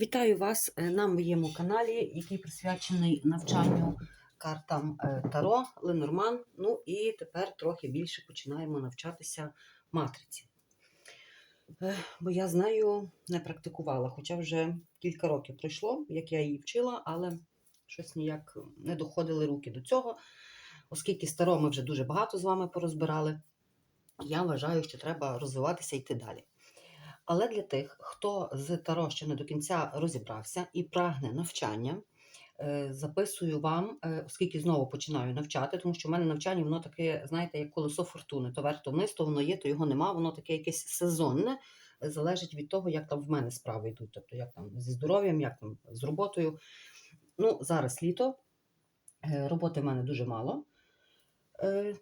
Вітаю вас е, на моєму каналі, який присвячений навчанню картам е, Таро, Ленорман. Ну і тепер трохи більше починаємо навчатися матриці. Е, Бо я знаю, не практикувала, хоча вже кілька років пройшло, як я її вчила, але щось ніяк не доходили руки до цього. Оскільки старо ми вже дуже багато з вами порозбирали, я вважаю, що треба розвиватися і йти далі. Але для тих, хто з Таро ще не до кінця розібрався і прагне навчання, е, записую вам, е, оскільки знову починаю навчати, тому що в мене навчання, воно таке, знаєте, як колесо фортуни. То вверх, то вниз, то воно є, то його нема, воно таке якесь сезонне, е, залежить від того, як там в мене справи йдуть, тобто як там зі здоров'ям, як там з роботою. Ну, зараз літо, роботи в мене дуже мало.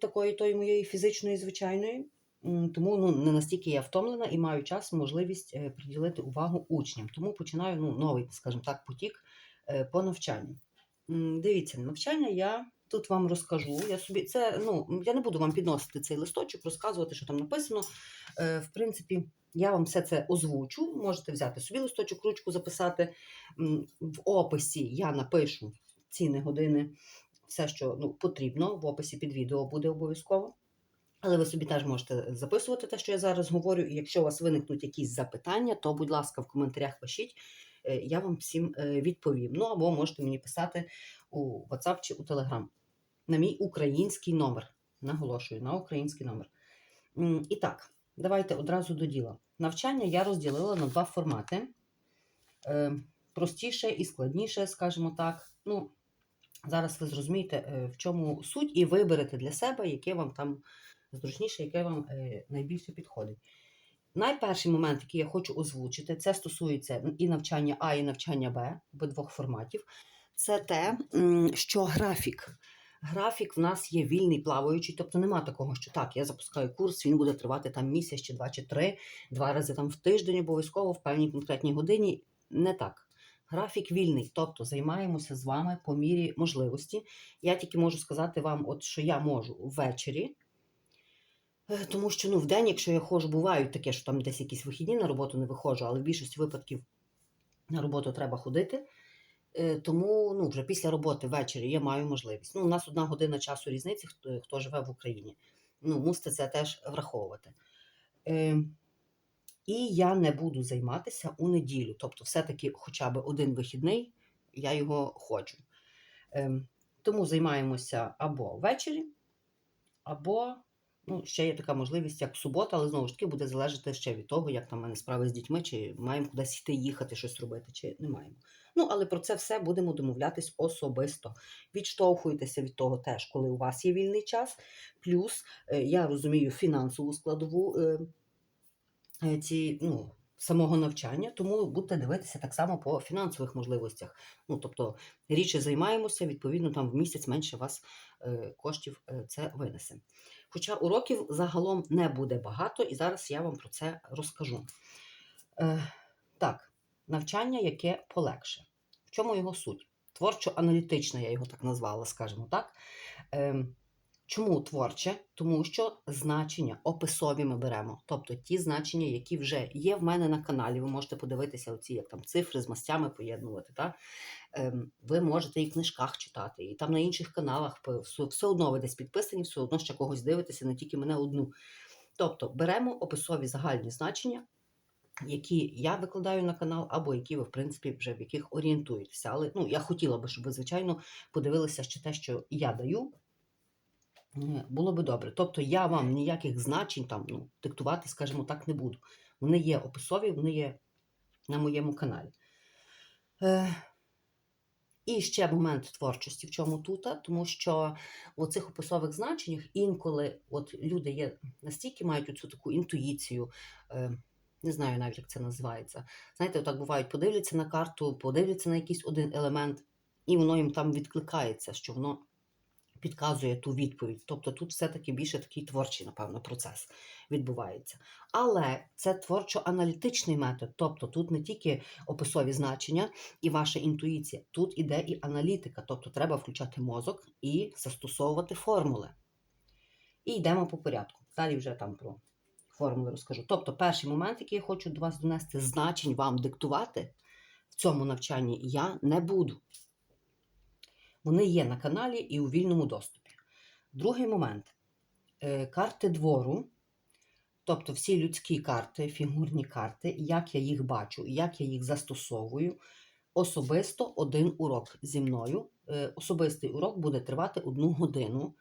Такої тої моєї фізичної, звичайної. Тому ну, не настільки я втомлена і маю час, можливість е, приділити увагу учням. Тому починаю ну, новий, скажімо так, потік е, по навчанню. Дивіться, навчання я тут вам розкажу. Я собі це ну я не буду вам підносити цей листочок, розказувати, що там написано. Е, В принципі, я вам все це озвучу. Можете взяти собі листочок, ручку записати. В описі я напишу ціни години, все, що ну, потрібно. В описі під відео буде обов'язково. Але ви собі теж можете записувати те, що я зараз говорю. І якщо у вас виникнуть якісь запитання, то, будь ласка, в коментарях пишіть, е, я вам всім е, відповім. Ну або можете мені писати у WhatsApp чи у Telegram на мій український номер. Наголошую, на український номер. І так, давайте одразу до діла. Навчання я розділила на два формати: Е, простіше і складніше, скажімо так. Ну, зараз ви зрозумієте, в чому суть, і виберете для себе, яке вам там зручніше, яке вам е, найбільше підходить. Найперший момент, який я хочу озвучити, це стосується і навчання А, і навчання Б обидвох форматів. Це те, що графік. Графік в нас є вільний плаваючий, тобто нема такого, що так, я запускаю курс, він буде тривати там місяць чи два чи три, два рази там в тиждень, обов'язково в певній конкретній годині. Не так. Графік вільний, тобто займаємося з вами по мірі можливості. Я тільки можу сказати вам, от що я можу ввечері. Е, Тому що ну, в день, якщо я ходжу, бувають таке, що там десь якісь вихідні на роботу не виходжу, але в більшості випадків на роботу треба ходити. Е, Тому ну, вже після роботи ввечері я маю можливість. Ну, у нас одна година часу різниці, хто, хто живе в Україні. Ну, мусите це теж враховувати. Е, і я не буду займатися у неділю. Тобто, все-таки хоча б один вихідний я його хочу. Е, тому займаємося або ввечері, або Ну, ще є така можливість, як субота, але знову ж таки буде залежати ще від того, як там в мене справи з дітьми, чи маємо кудись йти їхати, щось робити, чи не маємо. Ну, але про це все будемо домовлятись особисто. Відштовхуйтеся від того теж, коли у вас є вільний час. Плюс е, я розумію фінансову складову е, е, ці, ну, самого навчання, тому будете дивитися так само по фінансових можливостях. Ну, тобто, рідше займаємося, відповідно, там в місяць менше вас е, коштів е, це винесе. Хоча уроків загалом не буде багато, і зараз я вам про це розкажу. Е, так, навчання, яке полегше. В чому його суть? Творчо-аналітичне, я його так назвала, скажімо так. Чому творче? Тому що значення описові ми беремо. Тобто ті значення, які вже є в мене на каналі. Ви можете подивитися, оці, як там цифри з мастями поєднувати. Так? Ем, ви можете і в книжках читати, і там на інших каналах все одно ви десь підписані, все одно ще когось дивитеся, не тільки мене одну. Тобто беремо описові загальні значення, які я викладаю на канал, або які ви, в принципі, вже в яких орієнтуєтеся. Але ну, я хотіла би, щоб ви, звичайно, подивилися ще те, що я даю. Було би добре. Тобто я вам ніяких значень там ну, диктувати, скажімо так, не буду. Вони є описові, вони є на моєму каналі. Е, і ще момент творчості, в чому тут, тому що у цих описових значеннях інколи от люди є настільки мають цю таку інтуїцію, е, не знаю навіть, як це називається. Знаєте, так бувають, подивляться на карту, подивляться на якийсь один елемент, і воно їм там відкликається, що воно підказує ту відповідь. Тобто тут все-таки більше такий творчий, напевно, процес відбувається. Але це творчо-аналітичний метод, тобто тут не тільки описові значення і ваша інтуїція, тут іде і аналітика, тобто треба включати мозок і застосовувати формули. І йдемо по порядку. Далі вже там про формули розкажу. Тобто, перший момент, який я хочу до вас донести, значень вам диктувати. в цьому навчанні я не буду. Вони є на каналі і у вільному доступі. Другий момент. Е, Карти двору, тобто всі людські карти, фігурні карти, як я їх бачу, як я їх застосовую. Особисто один урок зі мною. Е, Особистий урок буде тривати одну годину.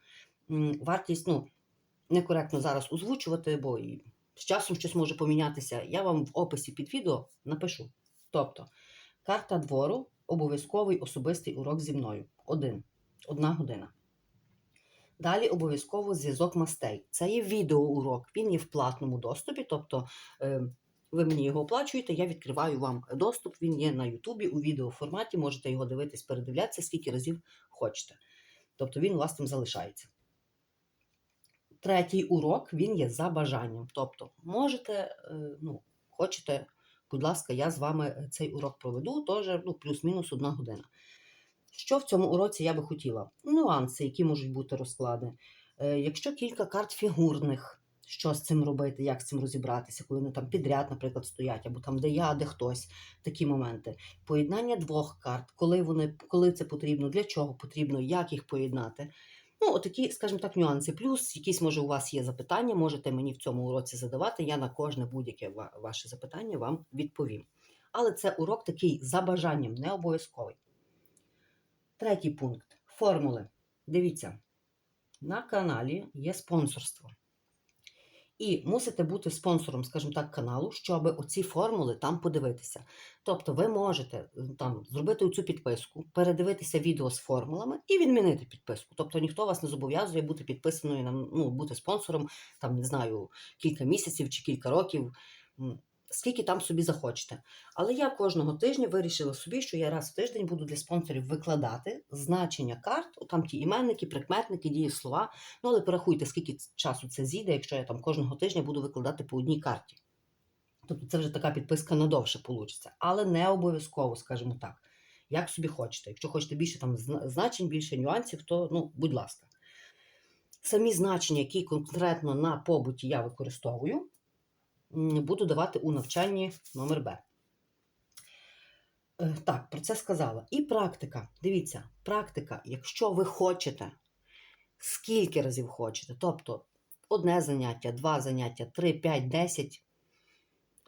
Вартість, ну, некоректно зараз озвучувати, бо з часом щось може помінятися. Я вам в описі під відео напишу. Тобто, карта двору обов'язковий особистий урок зі мною. Один. Одна година. Далі обов'язково зв'язок мастей. Це є відеоурок, він є в платному доступі, тобто е, ви мені його оплачуєте, я відкриваю вам доступ. Він є на Ютубі у відеоформаті, можете його дивитись, передивлятися, скільки разів хочете. Тобто він у вас там залишається. Третій урок він є за бажанням. Тобто, можете, е, ну, хочете, будь ласка, я з вами цей урок проведу, теж ну, плюс-мінус одна година. Що в цьому уроці я би хотіла? Нюанси, які можуть бути розклади. Е, Якщо кілька карт фігурних, що з цим робити, як з цим розібратися, коли вони там підряд, наприклад, стоять, або там де я, де хтось, такі моменти. Поєднання двох карт, коли вони, коли це потрібно, для чого потрібно, як їх поєднати. Ну, отакі, скажімо так, нюанси. Плюс якісь, може, у вас є запитання, можете мені в цьому уроці задавати. Я на кожне будь-яке ваше запитання вам відповім. Але це урок такий за бажанням, не обов'язковий. Третій пункт формули. Дивіться, на каналі є спонсорство. І мусите бути спонсором, скажімо так, каналу, щоб оці формули там подивитися. Тобто ви можете там зробити цю підписку, передивитися відео з формулами і відмінити підписку. Тобто ніхто вас не зобов'язує бути підписаною на ну, бути спонсором, там не знаю, кілька місяців чи кілька років. Скільки там собі захочете. Але я кожного тижня вирішила собі, що я раз в тиждень буду для спонсорів викладати значення карт, там ті іменники, прикметники, дієслова. Ну, але порахуйте, скільки часу це зійде, якщо я там кожного тижня буду викладати по одній карті. Тобто це вже така підписка надовше вийде. Але не обов'язково, скажімо так. Як собі хочете. Якщо хочете більше там значень, більше нюансів, то ну, будь ласка. Самі значення, які конкретно на побуті я використовую, буду давати у навчанні номер Б. Е, Так, про це сказала. І практика. Дивіться, практика, якщо ви хочете, скільки разів хочете, тобто одне заняття, два заняття, три, п'ять, десять,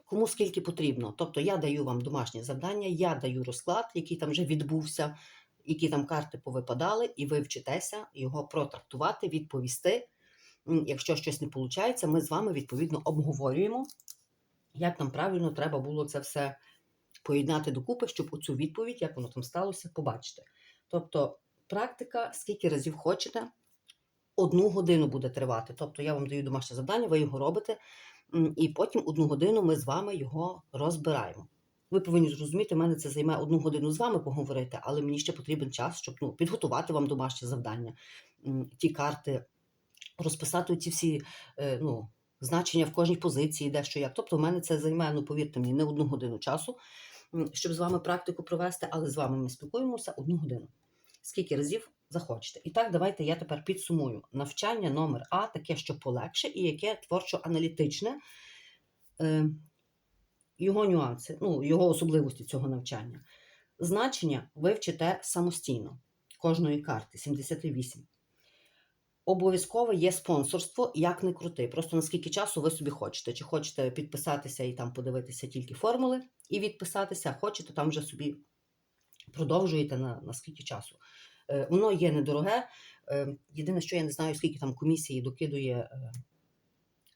кому скільки потрібно. Тобто я даю вам домашнє завдання, я даю розклад, який там вже відбувся, які там карти повипадали, і ви вчитеся його протрактувати, відповісти. Якщо щось не виходить, ми з вами відповідно обговорюємо, як нам правильно треба було це все поєднати докупи, щоб оцю відповідь, як воно там сталося, побачити. Тобто, практика, скільки разів хочете, одну годину буде тривати. Тобто я вам даю домашнє завдання, ви його робите, і потім одну годину ми з вами його розбираємо. Ви повинні зрозуміти, мене це займе одну годину з вами поговорити, але мені ще потрібен час, щоб ну, підготувати вам домашнє завдання, ті карти, розписати ці всі е, ну, значення в кожній позиції, де що як. Тобто, в мене це займе, ну повірте мені, не одну годину часу, щоб з вами практику провести, але з вами ми спілкуємося одну годину. Скільки разів захочете. І так, давайте я тепер підсумую. Навчання номер А, таке, що полегше, і яке творчо-аналітичне. Е, його нюанси, ну, його особливості цього навчання. Значення ви вчите самостійно кожної карти 78. Обов'язково є спонсорство, як не крути. Просто наскільки часу ви собі хочете. Чи хочете підписатися і там подивитися тільки формули і відписатися, хочете там вже собі продовжуєте на, на скільки часу. Е, воно є недороге. Е, єдине, що я не знаю, скільки там комісії докидує е,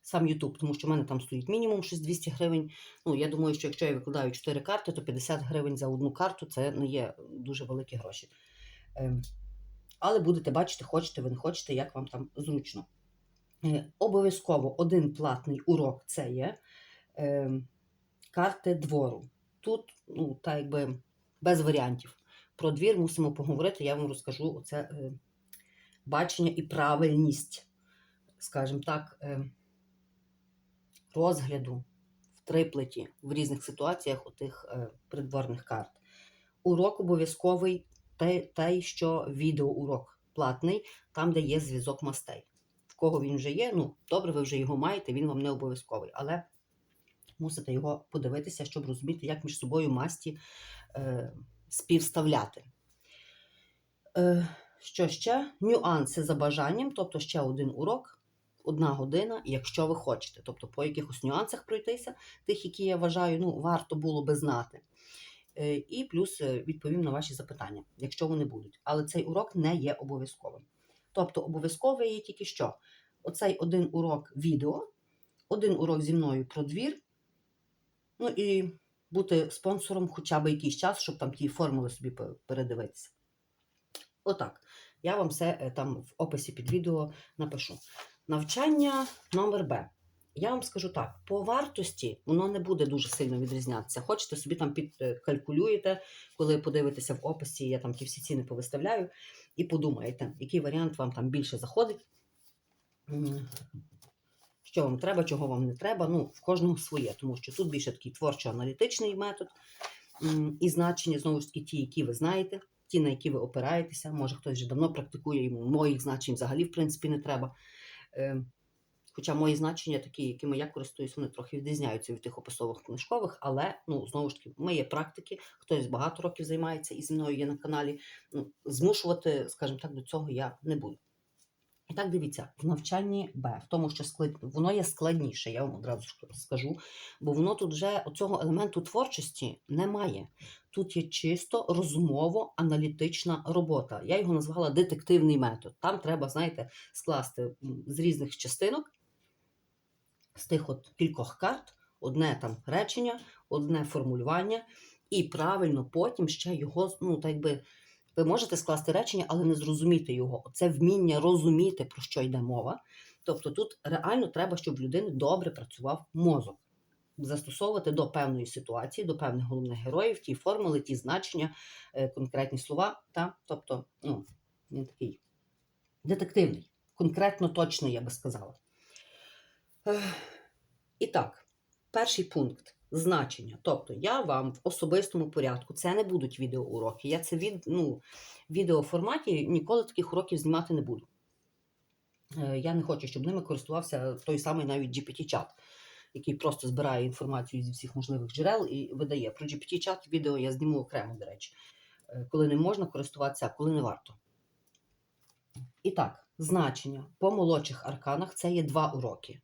сам YouTube, тому що в мене там стоїть мінімум 600 гривень. Ну, я думаю, що якщо я викладаю 4 карти, то 50 гривень за одну карту це не є дуже великі гроші. Е, але будете бачити, хочете ви не хочете, як вам там зручно. Е, Обов'язково один платний урок це є е, карти двору. Тут, ну, так якби без варіантів. Про двір мусимо поговорити, я вам розкажу оце е, бачення і правильність, скажімо так, е, розгляду в триплеті в різних ситуаціях отих е, придворних карт. Урок обов'язковий той, що відеоурок платний, там, де є зв'язок мастей. В кого він вже є, ну добре, ви вже його маєте, він вам не обов'язковий, але мусите його подивитися, щоб розуміти, як між собою масті е, співставляти. Е, що ще? Нюанси за бажанням, тобто ще один урок, одна година, якщо ви хочете. Тобто по якихось нюансах пройтися, тих, які я вважаю, ну, варто було би знати. Е, І плюс е, відповім на ваші запитання, якщо вони будуть. Але цей урок не є обов'язковим. Тобто, обов'язковий є тільки що? Оцей один урок відео, один урок зі мною про двір, ну і бути спонсором хоча б якийсь час, щоб там ті формули собі передивитися. Отак. Я вам все е, там в описі під відео напишу. Навчання номер Б. Я вам скажу так: по вартості воно не буде дуже сильно відрізнятися. Хочете собі там підкалькулюєте, коли подивитеся в описі, я там ті всі ціни повиставляю, і подумаєте, який варіант вам там більше заходить. Що вам треба, чого вам не треба. Ну, в кожного своє, тому що тут більше такий творчо-аналітичний метод і значення, знову ж таки, ті, які ви знаєте, ті, на які ви опираєтеся. Може, хтось вже давно практикує, йому моїх значень взагалі, в принципі, не треба. Хоча мої значення, такі, якими я користуюсь, вони трохи відрізняються від тих описових книжкових, але ну знову ж таки, ми є практики, хтось багато років займається і зі мною є на каналі. Ну, змушувати, скажімо так, до цього я не буду. І так дивіться, в навчанні Б, в тому, що склад... воно є складніше, я вам одразу скажу, бо воно тут вже цього елементу творчості немає. Тут є чисто розумово-аналітична робота. Я його назвала детективний метод. Там треба, знаєте, скласти з різних частинок, з тих от кількох карт, одне там речення, одне формулювання, і правильно потім ще його, ну так якби. Ви можете скласти речення, але не зрозуміти його. Це вміння розуміти, про що йде мова. Тобто тут реально треба, щоб в людини добре працював мозок. Застосовувати до певної ситуації, до певних головних героїв, ті формули, ті значення, е, конкретні слова. Та? Тобто, ну, він такий детективний, конкретно точно, я би сказала. І так, перший пункт значення. Тобто я вам в особистому порядку, це не будуть відеоуроки. Я це від, ну, в відеоформаті ніколи таких уроків знімати не буду. Е, Я не хочу, щоб ними користувався той самий навіть GPT-чат, який просто збирає інформацію зі всіх можливих джерел і видає. Про GPT-чат відео я зніму окремо, до речі, е, коли не можна користуватися, а коли не варто. І так, значення по молодших арканах це є два уроки.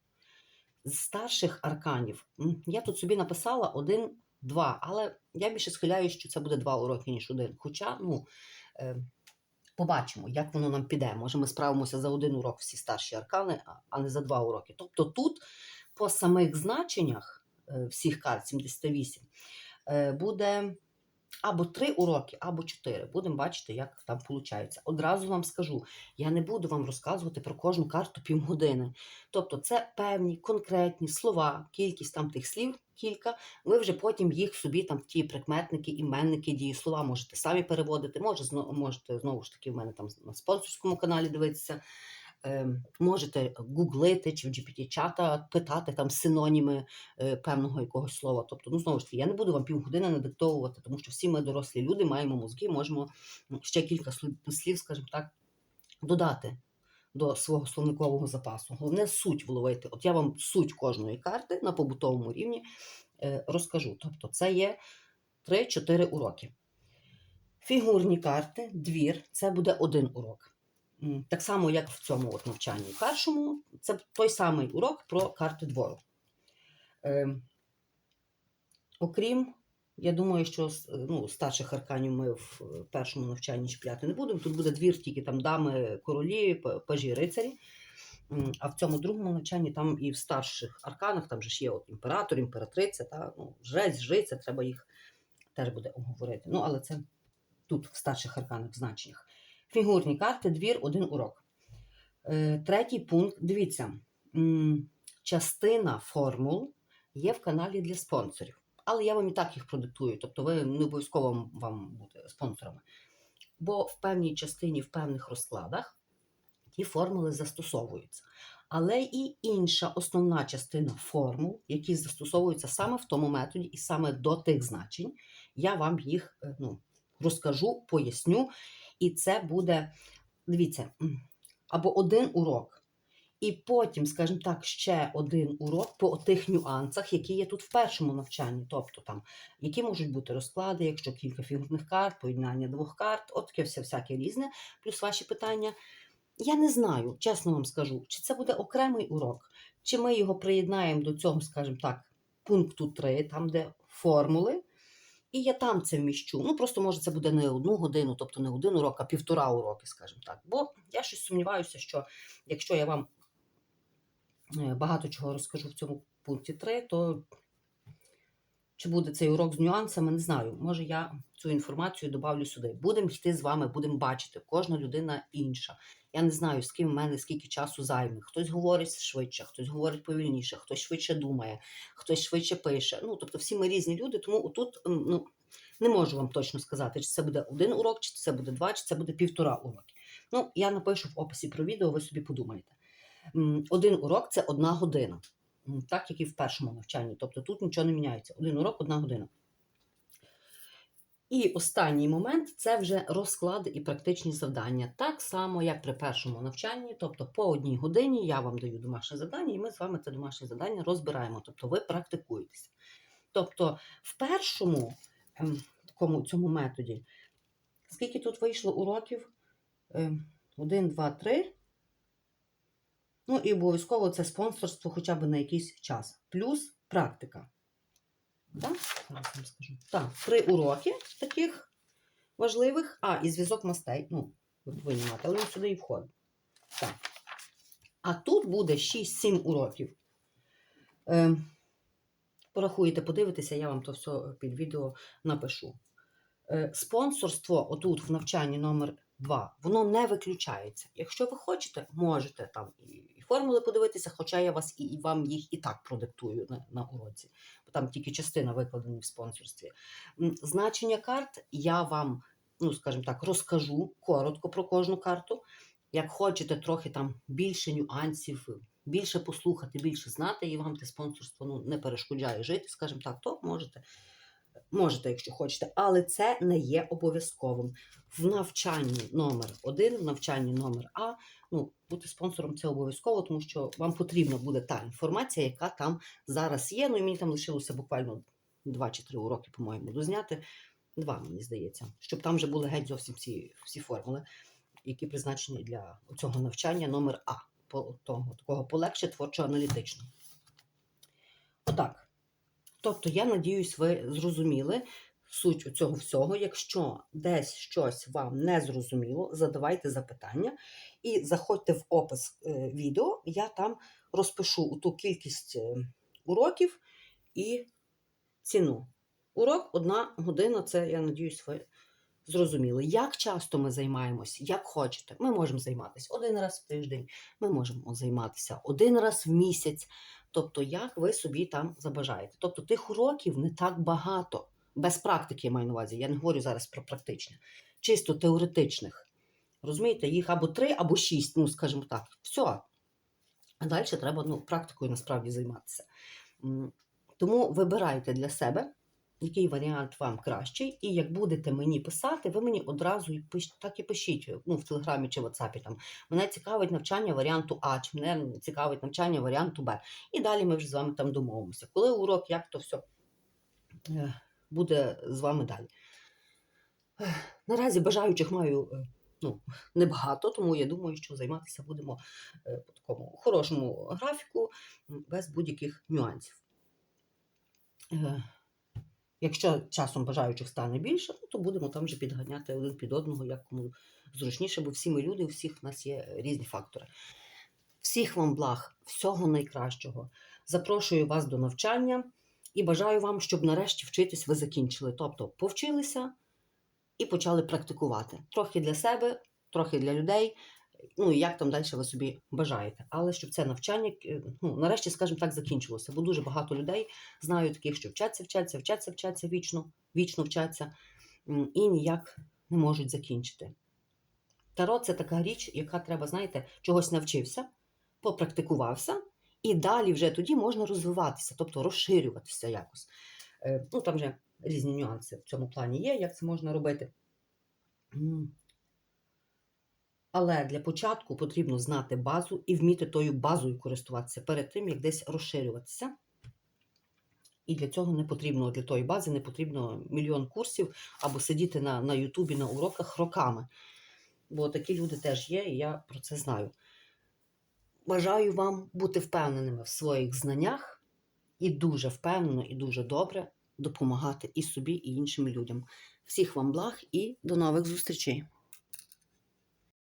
З старших арканів я тут собі написала один, два, але я більше схиляюсь, що це буде два уроки, ніж один. Хоча, ну, е, побачимо, як воно нам піде. Може, ми справимося за один урок всі старші аркани, а- а не за два уроки. Тобто тут по самих значеннях е, всіх карт 78 е, буде або три уроки, або чотири. Будемо бачити, як там виходить. Одразу вам скажу, я не буду вам розказувати про кожну карту півгодини. Тобто, це певні конкретні слова, кількість там тих слів, кілька. Ви вже потім їх собі там в ті прикметники, іменники, дієслова можете самі переводити. Може, можете знову ж таки в мене там на спонсорському каналі дивитися. Е, можете гуглити чи в GPT-чата питати там синоніми е, певного якогось слова. Тобто, ну знову ж таки, я не буду вам півгодини надиктовувати, тому що всі ми дорослі люди маємо мозки, можемо ще кілька слів- слів, скажімо так, додати до свого словникового запасу. Головне суть вловити. От я вам суть кожної карти на побутовому рівні е, розкажу. Тобто, це є 3-4 уроки. Фігурні карти, двір це буде один урок. Так само, як в цьому от навчанні. Першому це той самий урок про карти двору. Е, окрім, я думаю, що ну, старших арканів ми в е, першому навчанні чіпляти не будемо. Тут буде двір тільки там дами, королі, пажі, рицарі. А в цьому другому навчанні там і в старших арканах, там же ж є от імператор, імператриця, та, ну, жрець, жриця, треба їх теж буде обговорити. Ну, але це тут, в старших арканах, значеннях. Фігурні карти, двір, один урок. Е, третій пункт. Дивіться, частина формул є в каналі для спонсорів. Але я вам і так їх продиктую, тобто ви не обов'язково вам бути спонсорами. Бо в певній частині, в певних розкладах ті формули застосовуються. Але і інша основна частина формул, які застосовуються саме в тому методі і саме до тих значень, я вам їх е, ну, розкажу, поясню. І це буде, дивіться, або один урок, І потім, скажімо так, ще один урок по тих нюансах, які є тут в першому навчанні. Тобто там, які можуть бути розклади, якщо кілька фігурних карт, поєднання двох карт, от таке все всяке різне, плюс ваші питання. Я не знаю, чесно вам скажу, чи це буде окремий урок, чи ми його приєднаємо до цього, скажімо так, пункту 3, там, де формули, і я там це вміщу. Ну, просто може це буде не одну годину, тобто не один урок, а півтора уроки, скажімо так. Бо я щось сумніваюся, що якщо я вам е, багато чого розкажу в цьому пункті 3, то чи буде цей урок з нюансами, не знаю. Може, я цю інформацію добавлю сюди. Будемо йти з вами, будемо бачити. Кожна людина інша. Я не знаю, з ким в мене скільки часу займе. Хтось говорить швидше, хтось говорить повільніше, хтось швидше думає, хтось швидше пише. Ну, тобто, всі ми різні люди, тому тут ну, не можу вам точно сказати, чи це буде один урок, чи це буде два, чи це буде півтора уроки. Ну, я напишу в описі про відео, ви собі подумаєте. Один урок це одна година, так як і в першому навчанні. Тобто тут нічого не міняється. Один урок, одна година. І останній момент це вже розклади і практичні завдання. Так само, як при першому навчанні, тобто по одній годині я вам даю домашнє завдання, і ми з вами це домашнє завдання розбираємо. Тобто ви практикуєтеся. Тобто, в першому ем, такому цьому методі, скільки тут вийшло уроків? Ем, Один, два, три. Ну і обов'язково це спонсорство хоча б на якийсь час. Плюс практика. Так, зараз вам скажу. Так, три уроки таких важливих. А, і зв'язок мастей. Ну, ви повинні мати, але він сюди і входить. Так. А тут буде 6-7 уроків. Е, порахуєте, подивитеся, я вам то все під відео напишу. Е, спонсорство отут в навчанні номер 2, воно не виключається. Якщо ви хочете, можете там формули подивитися, хоча я вас і, вам їх і так продиктую на, на уроці, бо там тільки частина викладена в спонсорстві. Значення карт я вам, ну скажімо так, розкажу коротко про кожну карту. Як хочете трохи там більше нюансів, більше послухати, більше знати, і вам те спонсорство ну, не перешкоджає жити, скажімо так, то можете. Можете, якщо хочете, але це не є обов'язковим. В навчанні номер 1 в навчанні номер А, ну, бути спонсором це обов'язково, тому що вам потрібна буде та інформація, яка там зараз є. Ну і мені там лишилося буквально 2 чи 3 уроки, по-моєму, дозняти. Два, мені здається, щоб там вже були геть зовсім всі, всі формули, які призначені для цього навчання номер А, по, того, такого полегше творчо-аналітичного. Отак. Тобто, я надіюсь, ви зрозуміли суть цього всього. Якщо десь щось вам не зрозуміло, задавайте запитання і заходьте в опис е, відео, я там розпишу ту кількість е, уроків і ціну. Урок одна година, це, я надіюсь, ви зрозуміли. Як часто ми займаємось, як хочете. Ми можемо займатися один раз в тиждень, ми можемо займатися один раз в місяць. Тобто, як ви собі там забажаєте. Тобто тих уроків не так багато. Без практики я маю на увазі. Я не говорю зараз про практичне, чисто теоретичних. Розумієте, їх або три, або шість, ну, скажімо так, все. А далі треба ну, практикою насправді займатися. Тому вибирайте для себе, який варіант вам кращий, і як будете мені писати, ви мені одразу і пиш, так і пишіть ну, в Телеграмі чи WhatsApp. Там. Мене цікавить навчання варіанту А, чи мене цікавить навчання варіанту Б. І далі ми вже з вами там домовимося. Коли урок, як то все е, буде з вами далі. Наразі бажаючих маю е, ну, небагато, тому я думаю, що займатися будемо е, по такому хорошому графіку, без будь-яких нюансів. Е, Якщо часом бажаючих стане більше, ну, то будемо там вже підганяти один під одного, як кому зручніше, бо всі ми люди, у всіх в нас є різні фактори. Всіх вам благ, всього найкращого. Запрошую вас до навчання і бажаю вам, щоб нарешті вчитись ви закінчили. Тобто повчилися і почали практикувати. Трохи для себе, трохи для людей. Ну як там далі ви собі бажаєте. Але щоб це навчання, е, ну, нарешті, скажімо так, закінчилося. Бо дуже багато людей знаю таких, що вчаться, вчаться, вчаться, вчаться вічно, вічно вчаться і ніяк не можуть закінчити. Таро це така річ, яка треба, знаєте, чогось навчився, попрактикувався, і далі вже тоді можна розвиватися, тобто розширюватися якось. Е, Ну, там вже різні нюанси в цьому плані є, як це можна робити. Але для початку потрібно знати базу і вміти тою базою користуватися перед тим, як десь розширюватися. І для цього не потрібно, для тої бази не потрібно мільйон курсів або сидіти на, на Ютубі на уроках роками. Бо такі люди теж є, і я про це знаю. Бажаю вам бути впевненими в своїх знаннях і дуже впевнено і дуже добре допомагати і собі, і іншим людям. Всіх вам благ і до нових зустрічей!